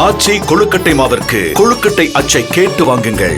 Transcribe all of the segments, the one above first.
ஆச்சி கொழுக்கட்டை மாவிற்கு கொழுக்கட்டை அச்சை கேட்டு வாங்குங்கள்.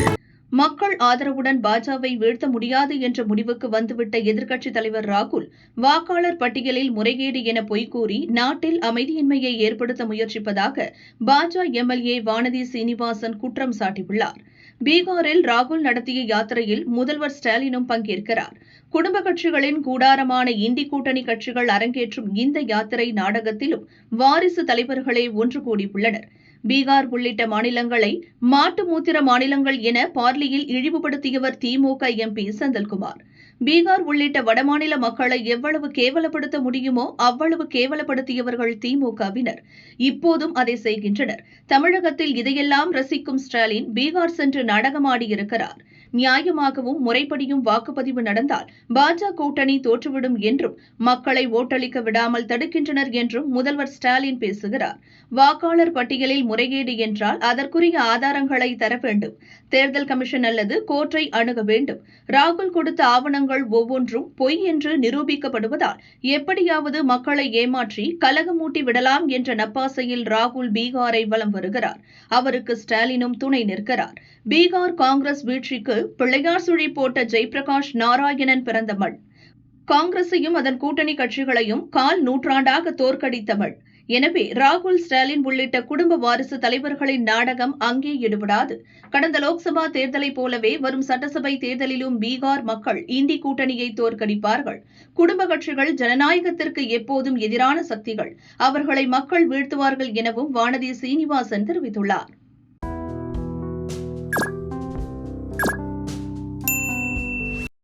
மக்கள் ஆதரவுடன் பாஜகவை வீழ்த்த முடியாது என்ற முடிவுக்கு வந்துவிட்ட எதிர்க்கட்சித் தலைவர் ராகுல் வாக்காளர் பட்டியலில் முறைகேடு என பொய்கூறி நாட்டில் அமைதியின்மையை ஏற்படுத்த முயற்சிப்பதாக பாஜ எம்எல்ஏ வானதி சீனிவாசன் குற்றம் சாட்டியுள்ளார். பீகாரில் ராகுல் நடத்திய யாத்திரையில் முதல்வர் ஸ்டாலினும் பங்கேற்கிறார். குடும்ப கட்சிகளின் கூடாரமான இந்தி கூட்டணி கட்சிகள் அரங்கேற்றும் இந்த யாத்திரை நாடகத்திலும் வாரிசு தலைவர்களே ஒன்று கூடியுள்ளனா் பீகார் உள்ளிட்ட மாநிலங்களை மாட்டு மூத்திர மாநிலங்கள் என பார்லியில் இழிவுபடுத்தியவர் திமுக எம்பி செந்தில்குமார். பீகார் உள்ளிட்ட வடமாநில மக்களை எவ்வளவு கேவலப்படுத்த முடியுமோ அவ்வளவு கேவலப்படுத்தியவர்கள் திமுகவினர் இப்போதும் அதை செய்கின்றனர். தமிழகத்தில் இதையெல்லாம் ரசிக்கும் ஸ்டாலின் பீகார் சென்று நாடகமாடியிருக்கிறார் நியாயமாகவும் முறைப்படியும் வாக்குப்பதிவு நடந்தால் பாஜக கூட்டணி தோற்றுவிடும் என்றும் மக்களை ஓட்டளிக்க விடாமல் தடுக்கின்றனர் என்றும் முதல்வர் ஸ்டாலின் பேசுகிறார். வாக்காளர் பட்டியலில் முறைகேடு என்றால் அதற்குரிய ஆதாரங்களை தர வேண்டும். தேர்தல் கமிஷன் அல்லது கோர்ட்டை அணுக வேண்டும். ராகுல் கொடுத்த ஆவணங்கள் ஒவ்வொன்றும் பொய் என்று நிரூபிக்கப்படுவதால் எப்படியாவது மக்களை ஏமாற்றி கலகமூட்டி விடலாம் என்ற நப்பாசையில் ராகுல் பீகாரை வலம் வருகிறார். அவருக்கு ஸ்டாலினும் துணை நிற்கிறார். பீகார் காங்கிரஸ் வீழ்ச்சிக்கு பிள்ளையார் சுழி போட்ட ஜெயபிரகாஷ் நாராயணன் பிறந்த மண் காங்கிரஸையும் அதன் கூட்டணி கட்சிகளையும் கால் நூற்றாண்டாக தோற்கடித்தவள். எனவே ராகுல் ஸ்டாலின் உள்ளிட்ட குடும்ப வாரிசு தலைவர்களின் நாடகம் அங்கே ஈடுபடாது கடந்த லோக்சபா தேர்தலைப் போலவே வரும் சட்டசபை தேர்தலிலும் பீகார் மக்கள் இந்தி கூட்டணியை தோற்கடிப்பார்கள். குடும்ப கட்சிகள் ஜனநாயகத்திற்கு எப்போதும் எதிரான சக்திகள். அவர்களை மக்கள் வீழ்த்துவார்கள் எனவும் வானதி சீனிவாசன் தெரிவித்துள்ளார்.